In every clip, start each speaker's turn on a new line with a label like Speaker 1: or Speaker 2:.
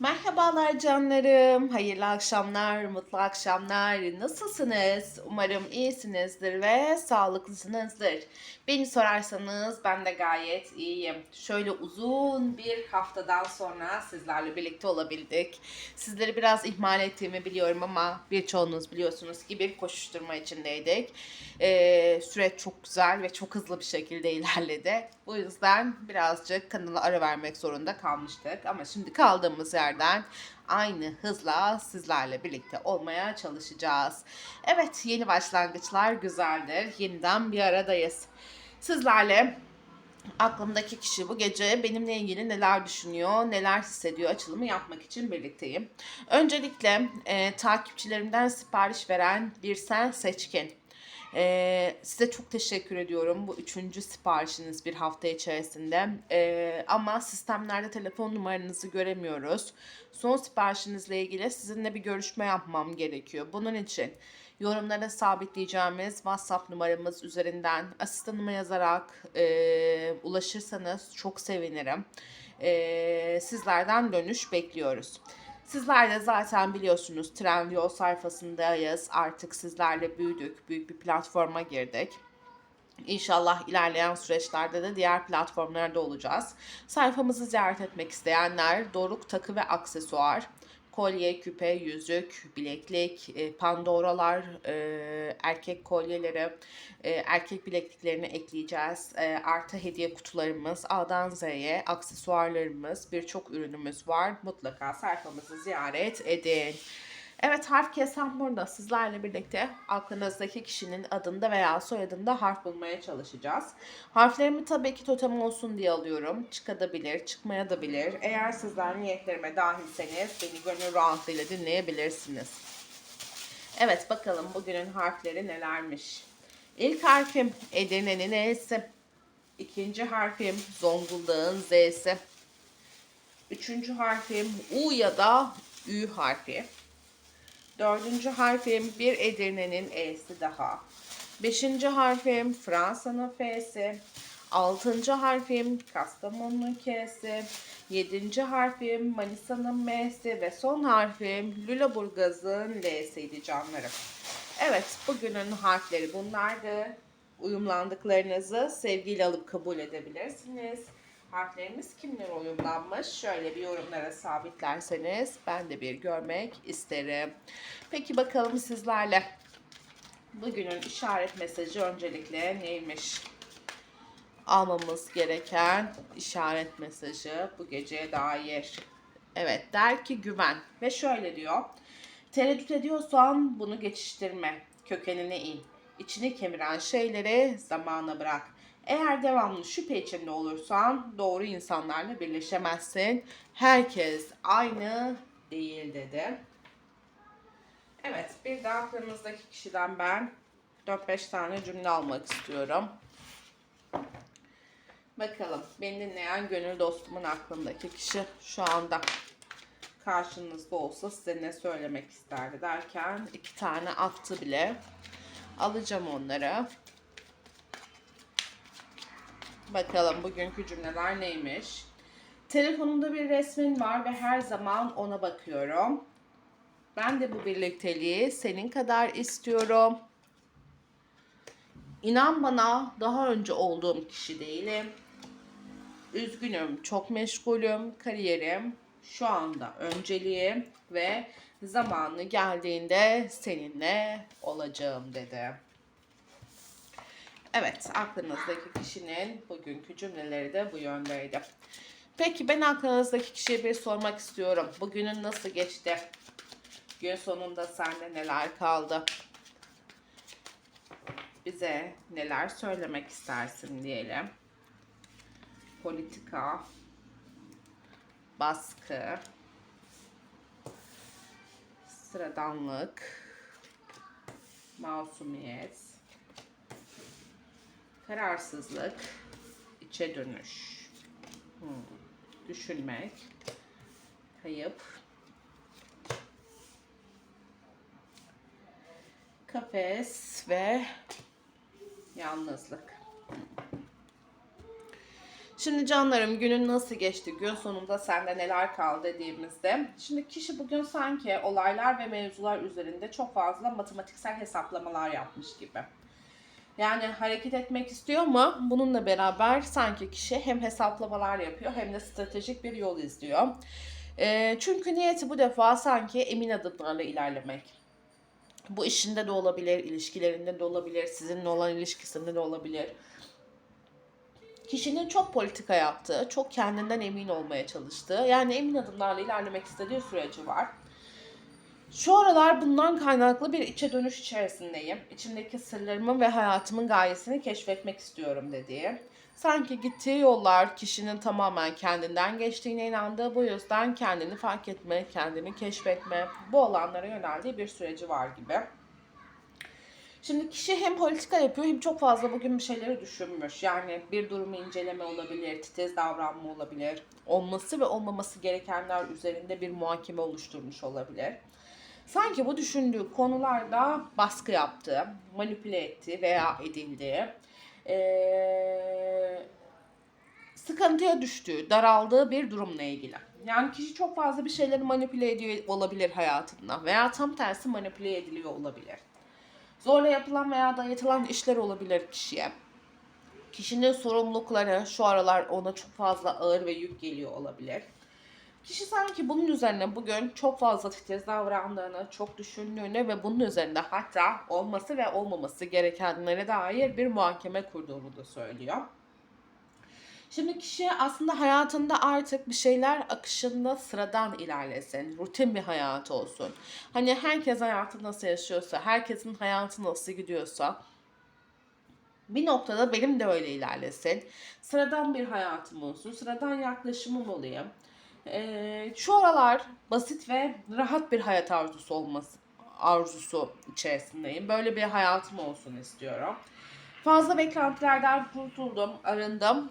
Speaker 1: Merhabalar canlarım. Hayırlı akşamlar, mutlu akşamlar. Nasılsınız? Umarım iyisinizdir ve sağlıklısınızdır. Beni sorarsanız ben de gayet iyiyim. Şöyle uzun bir haftadan sonra sizlerle birlikte olabildik. Sizleri biraz ihmal ettiğimi biliyorum ama birçoğunuz biliyorsunuz ki bir koşuşturma içindeydik. Ee, süreç çok güzel ve çok hızlı bir şekilde ilerledi. Bu yüzden birazcık kanala ara vermek zorunda kalmıştık. Ama şimdi kaldığımız yerden aynı hızla sizlerle birlikte olmaya çalışacağız. Evet yeni başlangıçlar güzeldir. Yeniden bir aradayız. Sizlerle aklımdaki kişi bu gece benimle ilgili neler düşünüyor, neler hissediyor açılımı yapmak için birlikteyim. Öncelikle e, takipçilerimden sipariş veren bir sen seçkin. Ee, size çok teşekkür ediyorum. Bu üçüncü siparişiniz bir hafta içerisinde. Ee, ama sistemlerde telefon numaranızı göremiyoruz. Son siparişinizle ilgili sizinle bir görüşme yapmam gerekiyor. Bunun için yorumlara sabitleyeceğimiz WhatsApp numaramız üzerinden asistanıma yazarak e, ulaşırsanız çok sevinirim. E, sizlerden dönüş bekliyoruz. Sizler de zaten biliyorsunuz Trendyol sayfasındayız. Artık sizlerle büyüdük. Büyük bir platforma girdik. İnşallah ilerleyen süreçlerde de diğer platformlarda olacağız. Sayfamızı ziyaret etmek isteyenler Doruk Takı ve Aksesuar, kolye, küpe, yüzük, bileklik, e, pandoralar, e, erkek kolyeleri, e, erkek bilekliklerini ekleyeceğiz. E, artı hediye kutularımız, A'dan Z'ye aksesuarlarımız, birçok ürünümüz var. Mutlaka sayfamızı ziyaret edin. Evet harf kesen burada sizlerle birlikte aklınızdaki kişinin adında veya soyadında harf bulmaya çalışacağız. Harflerimi tabii ki totem olsun diye alıyorum. Çıkabilir, çıkmaya da bilir. Eğer sizler niyetlerime dahilseniz beni gönül rahatlığıyla dinleyebilirsiniz. Evet bakalım bugünün harfleri nelermiş. İlk harfim Edirne'nin E'si. İkinci harfim Zonguldak'ın Z'si. Üçüncü harfim U ya da Ü harfi. Dördüncü harfim bir Edirne'nin E'si daha. Beşinci harfim Fransa'nın F'si. Altıncı harfim Kastamonu'nun K'si. Yedinci harfim Manisa'nın M'si ve son harfim Lüleburgaz'ın L'siydi canlarım. Evet bugünün harfleri bunlardı. Uyumlandıklarınızı sevgiyle alıp kabul edebilirsiniz. Harflerimiz kimlere uyumlanmış? Şöyle bir yorumlara sabitlerseniz ben de bir görmek isterim. Peki bakalım sizlerle. Bugünün işaret mesajı öncelikle neymiş? Almamız gereken işaret mesajı bu geceye dair. Evet der ki güven ve şöyle diyor. Tereddüt ediyorsan bunu geçiştirme. Kökenine in. İçini kemiren şeyleri zamana bırak. Eğer devamlı şüphe içinde olursan doğru insanlarla birleşemezsin. Herkes aynı değil dedi. Evet bir de aklınızdaki kişiden ben 4-5 tane cümle almak istiyorum. Bakalım beni dinleyen gönül dostumun aklındaki kişi şu anda karşınızda olsa size ne söylemek isterdi derken iki tane attı bile. Alacağım onları. Bakalım bugünkü cümleler neymiş? Telefonumda bir resmin var ve her zaman ona bakıyorum. Ben de bu birlikteliği senin kadar istiyorum. İnan bana daha önce olduğum kişi değilim. Üzgünüm, çok meşgulüm, kariyerim şu anda önceliğim ve zamanı geldiğinde seninle olacağım dedi. Evet, aklınızdaki kişinin bugünkü cümleleri de bu yöndeydi. Peki ben aklınızdaki kişiye bir sormak istiyorum. Bugünün nasıl geçti? Gün sonunda sende neler kaldı? Bize neler söylemek istersin diyelim. Politika, baskı, sıradanlık, masumiyet, kararsızlık, içe dönüş, hmm, düşünmek, kayıp, kafes ve yalnızlık. Şimdi canlarım günün nasıl geçti? Gün sonunda sende neler kaldı dediğimizde. Şimdi kişi bugün sanki olaylar ve mevzular üzerinde çok fazla matematiksel hesaplamalar yapmış gibi. Yani hareket etmek istiyor mu? Bununla beraber sanki kişi hem hesaplamalar yapıyor hem de stratejik bir yol izliyor. Ee, çünkü niyeti bu defa sanki emin adımlarla ilerlemek. Bu işinde de olabilir, ilişkilerinde de olabilir, sizinle olan ilişkisinde de olabilir. Kişinin çok politika yaptığı, çok kendinden emin olmaya çalıştığı, yani emin adımlarla ilerlemek istediği süreci var. Şu aralar bundan kaynaklı bir içe dönüş içerisindeyim. İçimdeki sırlarımın ve hayatımın gayesini keşfetmek istiyorum dediği. Sanki gittiği yollar kişinin tamamen kendinden geçtiğine inandığı, bu yüzden kendini fark etme, kendini keşfetme, bu alanlara yöneldiği bir süreci var gibi. Şimdi kişi hem politika yapıyor hem çok fazla bugün bir şeyleri düşünmüş. Yani bir durumu inceleme olabilir, titiz davranma olabilir, olması ve olmaması gerekenler üzerinde bir muhakeme oluşturmuş olabilir. Sanki bu düşündüğü konularda baskı yaptı, manipüle etti veya edildi. Ee, sıkıntıya düştüğü, daraldığı bir durumla ilgili. Yani kişi çok fazla bir şeyleri manipüle ediyor olabilir hayatında veya tam tersi manipüle ediliyor olabilir. Zorla yapılan veya dayatılan işler olabilir kişiye. Kişinin sorumlulukları şu aralar ona çok fazla ağır ve yük geliyor olabilir. Kişi sanki bunun üzerine bugün çok fazla titiz davrandığını, çok düşündüğünü ve bunun üzerinde hatta olması ve olmaması gerekenlere dair bir muhakeme kurduğunu da söylüyor. Şimdi kişi aslında hayatında artık bir şeyler akışında sıradan ilerlesin. Rutin bir hayatı olsun. Hani herkes hayatı nasıl yaşıyorsa, herkesin hayatı nasıl gidiyorsa bir noktada benim de öyle ilerlesin. Sıradan bir hayatım olsun, sıradan yaklaşımım olayım. Ee, şu aralar basit ve rahat bir hayat arzusu olması arzusu içerisindeyim. Böyle bir hayatım olsun istiyorum. Fazla beklentilerden kurtuldum, arındım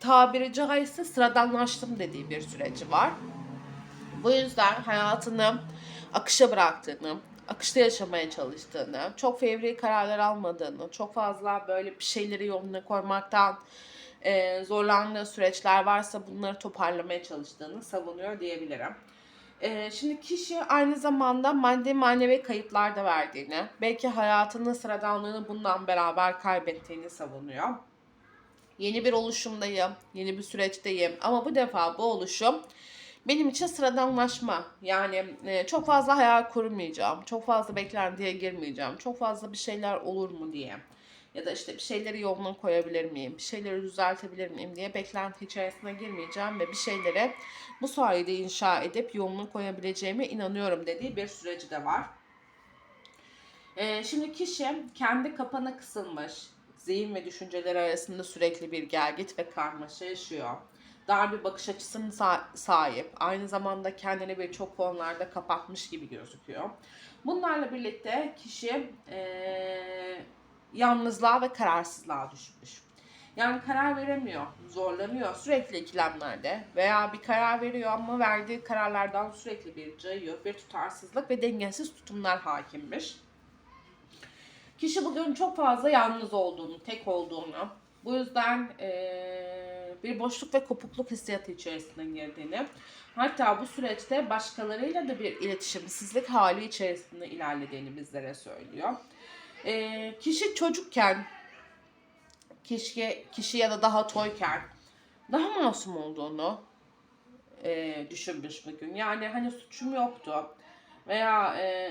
Speaker 1: tabiri caizse sıradanlaştım dediği bir süreci var. Bu yüzden hayatını akışa bıraktığını, akışta yaşamaya çalıştığını, çok fevri kararlar almadığını, çok fazla böyle bir şeyleri yoluna koymaktan e, zorlandığı süreçler varsa bunları toparlamaya çalıştığını savunuyor diyebilirim. Şimdi kişi aynı zamanda maddi manevi kayıplar da verdiğini, belki hayatının sıradanlığını bundan beraber kaybettiğini savunuyor. Yeni bir oluşumdayım, yeni bir süreçteyim ama bu defa bu oluşum benim için sıradanlaşma. Yani çok fazla hayal kurmayacağım, çok fazla beklentiye girmeyeceğim, çok fazla bir şeyler olur mu diye. Ya da işte bir şeyleri yoluna koyabilir miyim, bir şeyleri düzeltebilir miyim diye beklenti içerisine girmeyeceğim ve bir şeyleri bu sayede inşa edip yolunu koyabileceğime inanıyorum dediği bir süreci de var. Ee, şimdi kişi kendi kapana kısılmış, zihin ve düşünceleri arasında sürekli bir gergit ve karmaşa yaşıyor. Dar bir bakış açısına sahip. Aynı zamanda kendini birçok konularda kapatmış gibi gözüküyor. Bunlarla birlikte kişi ee, yalnızlığa ve kararsızlığa düşmüş. Yani karar veremiyor, zorlanıyor sürekli ikilemlerde veya bir karar veriyor ama verdiği kararlardan sürekli bir cayıyor, bir tutarsızlık ve dengesiz tutumlar hakimmiş. Kişi bugün çok fazla yalnız olduğunu, tek olduğunu, bu yüzden e, bir boşluk ve kopukluk hissiyatı içerisinde girdiğini, hatta bu süreçte başkalarıyla da bir iletişimsizlik hali içerisinde ilerlediğini bizlere söylüyor. E, kişi çocukken, kişi, kişi ya da daha toyken daha masum olduğunu e, düşünmüş bugün. Yani hani suçum yoktu veya e,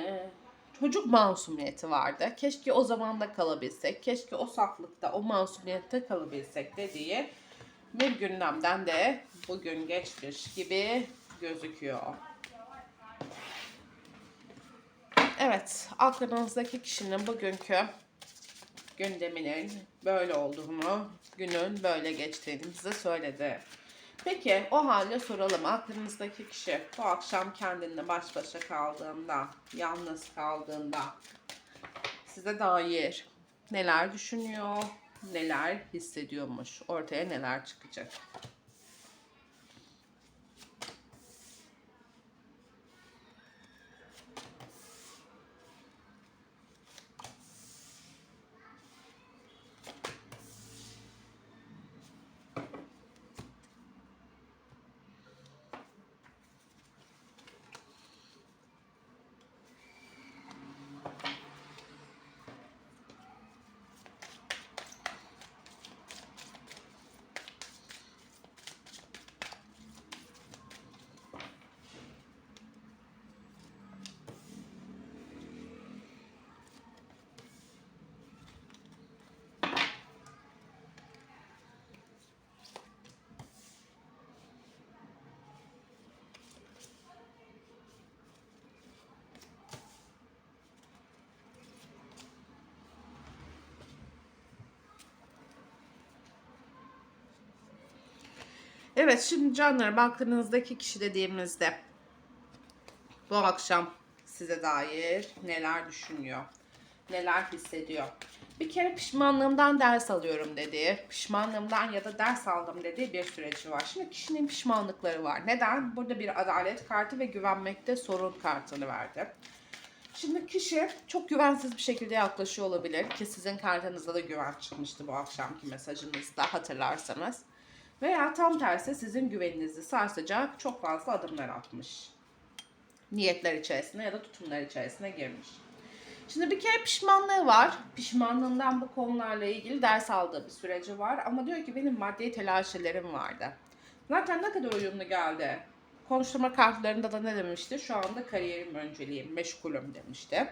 Speaker 1: çocuk masumiyeti vardı. Keşke o zamanda kalabilsek, keşke o saflıkta, o masumiyette kalabilsek dediği bir gündemden de bugün geçmiş gibi gözüküyor. Evet, aklınızdaki kişinin bugünkü gündeminin böyle olduğunu, günün böyle geçtiğini bize söyledi. Peki o halde soralım. Aklınızdaki kişi bu akşam kendinle baş başa kaldığında, yalnız kaldığında size dair neler düşünüyor, neler hissediyormuş, ortaya neler çıkacak? Evet şimdi canlar baktığınızdaki kişi dediğimizde bu akşam size dair neler düşünüyor, neler hissediyor. Bir kere pişmanlığımdan ders alıyorum dedi. Pişmanlığımdan ya da ders aldım dediği bir süreci var. Şimdi kişinin pişmanlıkları var. Neden? Burada bir adalet kartı ve güvenmekte sorun kartını verdi. Şimdi kişi çok güvensiz bir şekilde yaklaşıyor olabilir ki sizin kartınızda da güven çıkmıştı bu akşamki mesajınızda hatırlarsanız. Veya tam tersi sizin güveninizi sarsacak çok fazla adımlar atmış. Niyetler içerisine ya da tutumlar içerisine girmiş. Şimdi bir kere pişmanlığı var. Pişmanlığından bu konularla ilgili ders aldığı bir süreci var. Ama diyor ki benim maddi telaşelerim vardı. Zaten ne kadar uyumlu geldi. Konuşturma kartlarında da ne demişti? Şu anda kariyerim önceliğim, meşgulüm demişti.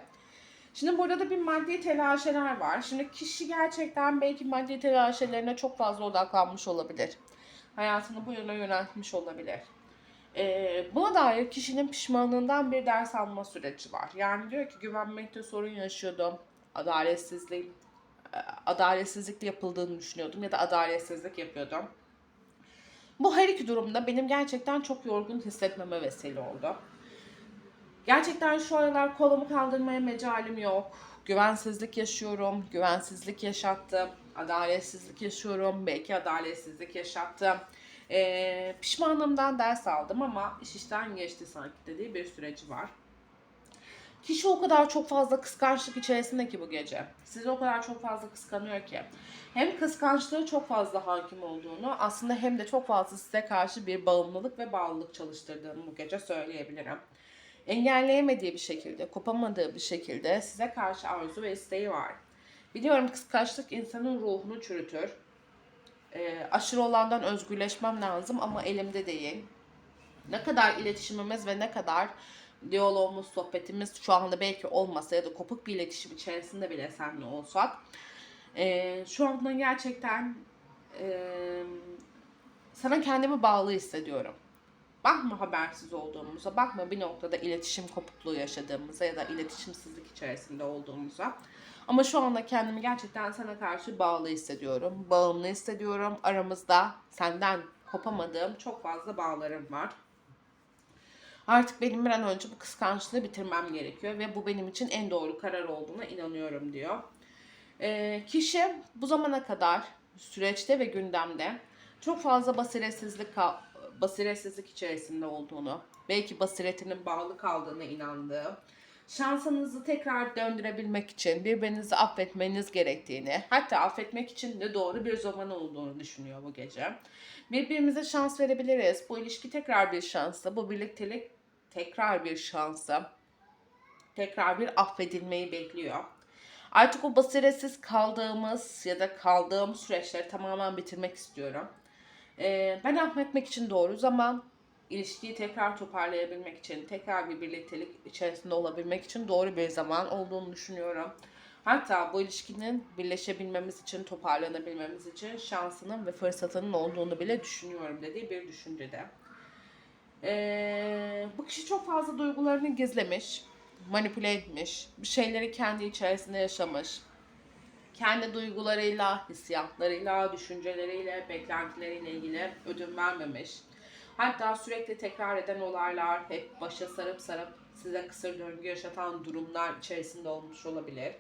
Speaker 1: Şimdi burada da bir maddi telaşeler var. Şimdi kişi gerçekten belki maddi telaşelerine çok fazla odaklanmış olabilir. Hayatını bu yöne yöneltmiş olabilir. Ee, buna dair kişinin pişmanlığından bir ders alma süreci var. Yani diyor ki güvenmekte sorun yaşıyordum. Adaletsizlik, e, adaletsizlikle yapıldığını düşünüyordum ya da adaletsizlik yapıyordum. Bu her iki durumda benim gerçekten çok yorgun hissetmeme vesile oldu. Gerçekten şu aralar kolumu kaldırmaya mecalim yok. Güvensizlik yaşıyorum, güvensizlik yaşattım. Adaletsizlik yaşıyorum, belki adaletsizlik yaşattım. Ee, pişmanlığımdan ders aldım ama iş işten geçti sanki dediği bir süreci var. Kişi o kadar çok fazla kıskançlık içerisinde ki bu gece. Sizi o kadar çok fazla kıskanıyor ki. Hem kıskançlığı çok fazla hakim olduğunu aslında hem de çok fazla size karşı bir bağımlılık ve bağlılık çalıştırdığını bu gece söyleyebilirim. Engelleyemediği bir şekilde, kopamadığı bir şekilde size karşı arzu ve isteği var. Biliyorum kıskançlık insanın ruhunu çürütür. Ee, aşırı olandan özgürleşmem lazım ama elimde değil. Ne kadar iletişimimiz ve ne kadar diyalogumuz, sohbetimiz şu anda belki olmasa ya da kopuk bir iletişim içerisinde bile seninle olsak e, şu anda gerçekten e, sana kendimi bağlı hissediyorum. Bakma habersiz olduğumuza, bakma bir noktada iletişim kopukluğu yaşadığımıza ya da iletişimsizlik içerisinde olduğumuza. Ama şu anda kendimi gerçekten sana karşı bağlı hissediyorum. Bağımlı hissediyorum. Aramızda senden kopamadığım çok fazla bağlarım var. Artık benim bir an önce bu kıskançlığı bitirmem gerekiyor ve bu benim için en doğru karar olduğuna inanıyorum diyor. Ee, kişi bu zamana kadar süreçte ve gündemde çok fazla basiretsizlik basiretsizlik içerisinde olduğunu, belki basiretinin bağlı kaldığına inandığı, şansınızı tekrar döndürebilmek için birbirinizi affetmeniz gerektiğini, hatta affetmek için de doğru bir zaman olduğunu düşünüyor bu gece. Birbirimize şans verebiliriz. Bu ilişki tekrar bir şansı, bu birliktelik tekrar bir şansı, tekrar bir affedilmeyi bekliyor. Artık o basiretsiz kaldığımız ya da kaldığım süreçleri tamamen bitirmek istiyorum. Ee, ben affetmek için doğru zaman, ilişkiyi tekrar toparlayabilmek için, tekrar bir birliktelik içerisinde olabilmek için doğru bir zaman olduğunu düşünüyorum. Hatta bu ilişkinin birleşebilmemiz için, toparlanabilmemiz için şansının ve fırsatının olduğunu bile düşünüyorum dediği bir düşüncede. Ee, bu kişi çok fazla duygularını gizlemiş, manipüle etmiş, bir şeyleri kendi içerisinde yaşamış. Kendi duygularıyla, hissiyatlarıyla, düşünceleriyle, beklentileriyle ilgili ödün vermemiş. Hatta sürekli tekrar eden olaylar, hep başa sarıp sarıp size kısır döngü yaşatan durumlar içerisinde olmuş olabilir.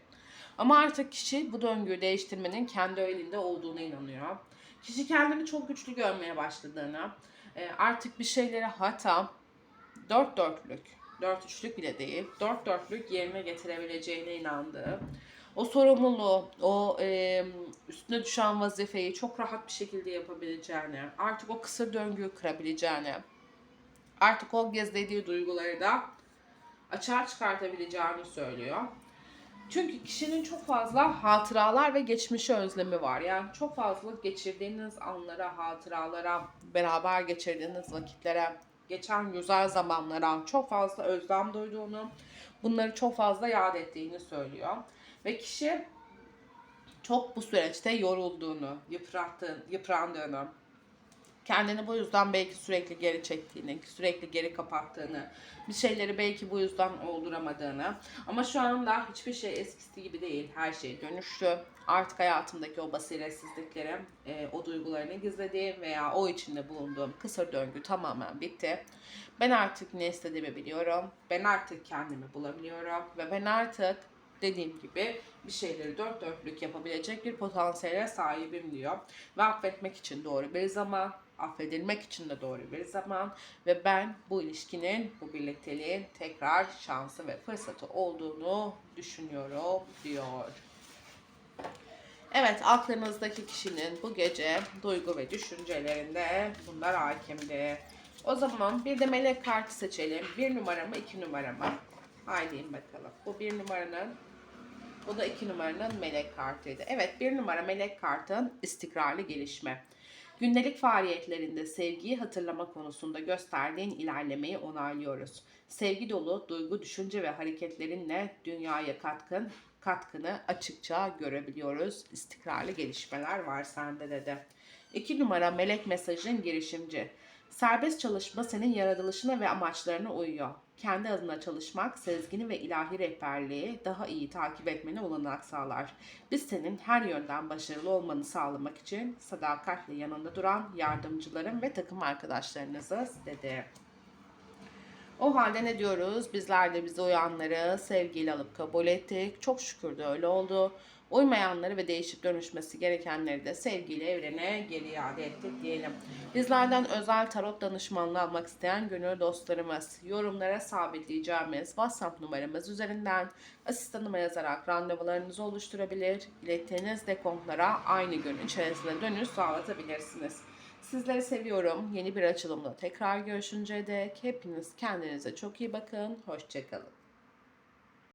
Speaker 1: Ama artık kişi bu döngüyü değiştirmenin kendi elinde olduğuna inanıyor. Kişi kendini çok güçlü görmeye başladığını, e, artık bir şeyleri hatta dört dörtlük, dört üçlük bile değil, dört dörtlük yerine getirebileceğine inandığı, o sorumluluğu, o e, üstüne düşen vazifeyi çok rahat bir şekilde yapabileceğini, artık o kısır döngüyü kırabileceğini, artık o gezlediği duyguları da açığa çıkartabileceğini söylüyor. Çünkü kişinin çok fazla hatıralar ve geçmişe özlemi var. Yani çok fazla geçirdiğiniz anlara, hatıralara, beraber geçirdiğiniz vakitlere, geçen güzel zamanlara çok fazla özlem duyduğunu, bunları çok fazla yad ettiğini söylüyor. Ve kişi çok bu süreçte yorulduğunu, yıprattığını, yıprandığını, Kendini bu yüzden belki sürekli geri çektiğini, sürekli geri kapattığını, bir şeyleri belki bu yüzden olduramadığını. Ama şu anda hiçbir şey eskisi gibi değil. Her şey dönüştü. Artık hayatımdaki o basiretsizliklerim, e, o duygularını gizlediğim veya o içinde bulunduğum kısır döngü tamamen bitti. Ben artık ne istediğimi biliyorum. Ben artık kendimi bulabiliyorum. Ve ben artık dediğim gibi bir şeyleri dört dörtlük yapabilecek bir potansiyele sahibim diyor. Ve affetmek için doğru bir zaman, affedilmek için de doğru bir zaman ve ben bu ilişkinin, bu birlikteliğin tekrar şansı ve fırsatı olduğunu düşünüyorum diyor. Evet, aklınızdaki kişinin bu gece duygu ve düşüncelerinde bunlar hakimdi. O zaman bir de melek kartı seçelim. Bir numara mı, iki numara mı? Haydi bakalım. Bu bir numaranın bu da iki numaranın melek kartıydı. Evet bir numara melek kartın istikrarlı gelişme. Gündelik faaliyetlerinde sevgiyi hatırlama konusunda gösterdiğin ilerlemeyi onaylıyoruz. Sevgi dolu duygu, düşünce ve hareketlerinle dünyaya katkın katkını açıkça görebiliyoruz. İstikrarlı gelişmeler var sende dedi. İki numara melek mesajın girişimci. Serbest çalışma senin yaratılışına ve amaçlarına uyuyor. Kendi adına çalışmak, sezgini ve ilahi rehberliği daha iyi takip etmene olanak sağlar. Biz senin her yönden başarılı olmanı sağlamak için sadakatle yanında duran yardımcıların ve takım arkadaşlarınızız dedi. O halde ne diyoruz? Bizler de bize uyanları sevgiyle alıp kabul ettik. Çok şükür de öyle oldu. Uymayanları ve değişip dönüşmesi gerekenleri de sevgiyle evrene geri iade ettik diyelim. Bizlerden özel tarot danışmanlığı almak isteyen gönül dostlarımız yorumlara sabitleyeceğimiz WhatsApp numaramız üzerinden asistanıma yazarak randevularınızı oluşturabilir. İlettiğiniz dekontlara aynı gün içerisinde dönüş sağlatabilirsiniz. Sizleri seviyorum. Yeni bir açılımda tekrar görüşünceye dek hepiniz kendinize çok iyi bakın. Hoşçakalın.